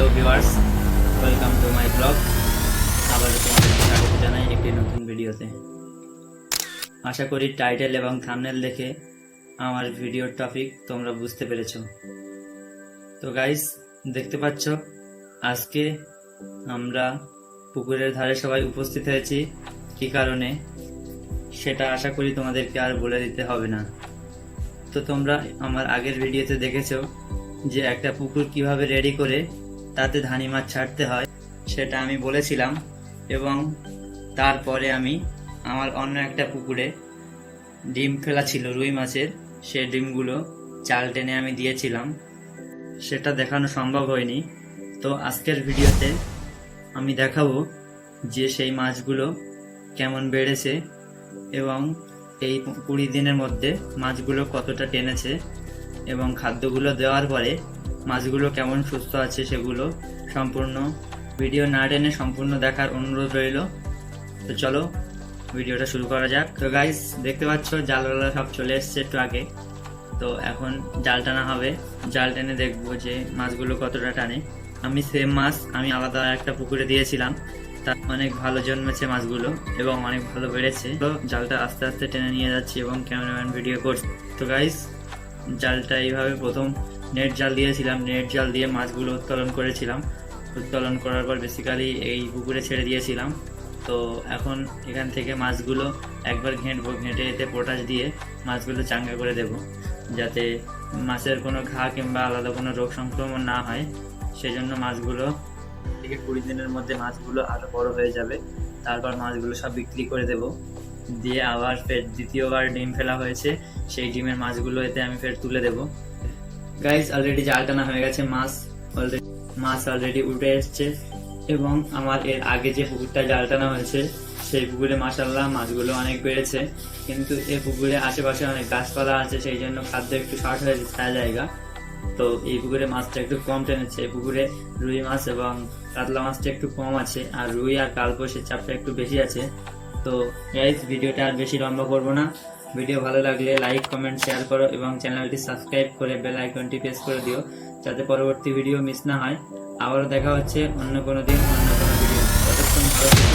Hello viewers welcome to my blog আবার তোমাদেরকে স্বাগত জানাই একটি নতুন ভিডিওতে। আশা করি টাইটেল এবং থাম্বনেল দেখে আমার ভিডিওর টপিক তোমরা বুঝতে পেরেছ। তো গাইস দেখতে পাচ্ছ, আজকে আমরা পুকুরের ধারে সবাই উপস্থিত হয়েছি। কি কারণে? সেটা আশা করি তোমাদেরকে আর বলে দিতে হবে না। তো তোমরা আমার আগের ভিডিওতে দেখেছ যে একটা পুকুর কীভাবে রেডি করে তাতে ধানি মাছ ছাড়তে হয়, সেটা আমি বলেছিলাম এবং তারপরে আমি আমার অন্য একটা পুকুরে ডিম ফেলা ছিল, রুই মাছের, সে ডিমগুলো চাল টেনে আমি দিয়েছিলাম। সেটা দেখানো সম্ভব হয়নি। তো আজকের ভিডিওতে আমি দেখাবো যে সেই মাছগুলো কেমন বেড়েছে এবং এই কুড়ি দিনের মধ্যে মাছগুলো কতটা টেনেছে এবং খাদ্যগুলো দেওয়ার পরে মাছগুলো কেমন সুস্থ আছে সেগুলো সম্পূর্ণ ভিডিও না টেনে সম্পূর্ণ দেখার অনুরোধ রইল। তো চলো, ভিডিওটা শুরু করা যাক। তো গাইস দেখতে পাচ্ছ, জালওয়ালা সব চলে এসছে একটু আগে। তো এখন জাল টানা হবে। জাল টেনে দেখব যে মাছগুলো কতটা টানে। আমি সেম মাছ, আমি আলাদা একটা পুকুরে দিয়েছিলাম। তা অনেক ভালো জন্মেছে মাছগুলো এবং অনেক ভালো বেড়েছে। তো জালটা আস্তে আস্তে টেনে নিয়ে যাচ্ছি এবং ক্যামেরাম্যান ভিডিও করছি। তো গাইস জালটা এইভাবে প্রথম নেট জাল দিয়েছিলাম, নেট জাল দিয়ে মাছগুলো উত্তোলন করেছিলাম। উত্তোলন করার পর বেসিক্যালি এই পুকুরে ছেড়ে দিয়েছিলাম। তো এখন এখান থেকে মাছগুলো একবার ঘেঁটবো, ঘেঁটে এতে পটাশ দিয়ে মাছগুলো চাঙ্গা করে দেব। যাতে মাছের কোনো ঘা কিংবা আলাদা কোনো রোগ সংক্রমণ না হয়। সেজন্য মাছগুলো থেকে কুড়ি দিনের মধ্যে মাছগুলো আরও বড় হয়ে যাবে। তারপর মাছগুলো সব বিক্রি করে দেব। দিয়ে আবার ফের দ্বিতীয়বার ডিম ফেলা হয়েছে। সেই ডিমের মাছগুলো এতে আমি ফের তুলে দেব। গাইজ অলরেডি জাল টানা হয়ে গেছে, মাছ অলরেডি মাছ অলরেডি উঠে এসছে। এবং আমার এর আগে যে পুকুরটা জাল টানা হয়েছে, সেই পুকুরে মাসাল্লাহ মাছগুলো অনেক বেড়েছে। কিন্তু এই পুকুরে আশেপাশে অনেক গাছপালা আছে, সেই জন্য খাদ্য একটু শর্ট হয়েছে ছায়া জায়গা। তো এই পুকুরে মাছটা একটু কম টেনেছে। এই পুকুরে রুই মাছ এবং কাতলা মাছটা একটু কম আছে, আর রুই আর কালপোষের চাপটা একটু বেশি আছে। তো গাইজ ভিডিওটা আর বেশি লম্বা করব না। ভিডিও ভালো লাগলে লাইক কমেন্ট শেয়ার করো এবং চ্যানেলটি সাবস্ক্রাইব করে বেল আইকনটি প্রেস করে দিও, যাতে পরবর্তী ভিডিও মিস না হয় আবারও দেখা হচ্ছে অন্য কোনো দিন, অন্য কোনো ভিডিও ততক্ষণ ভালো।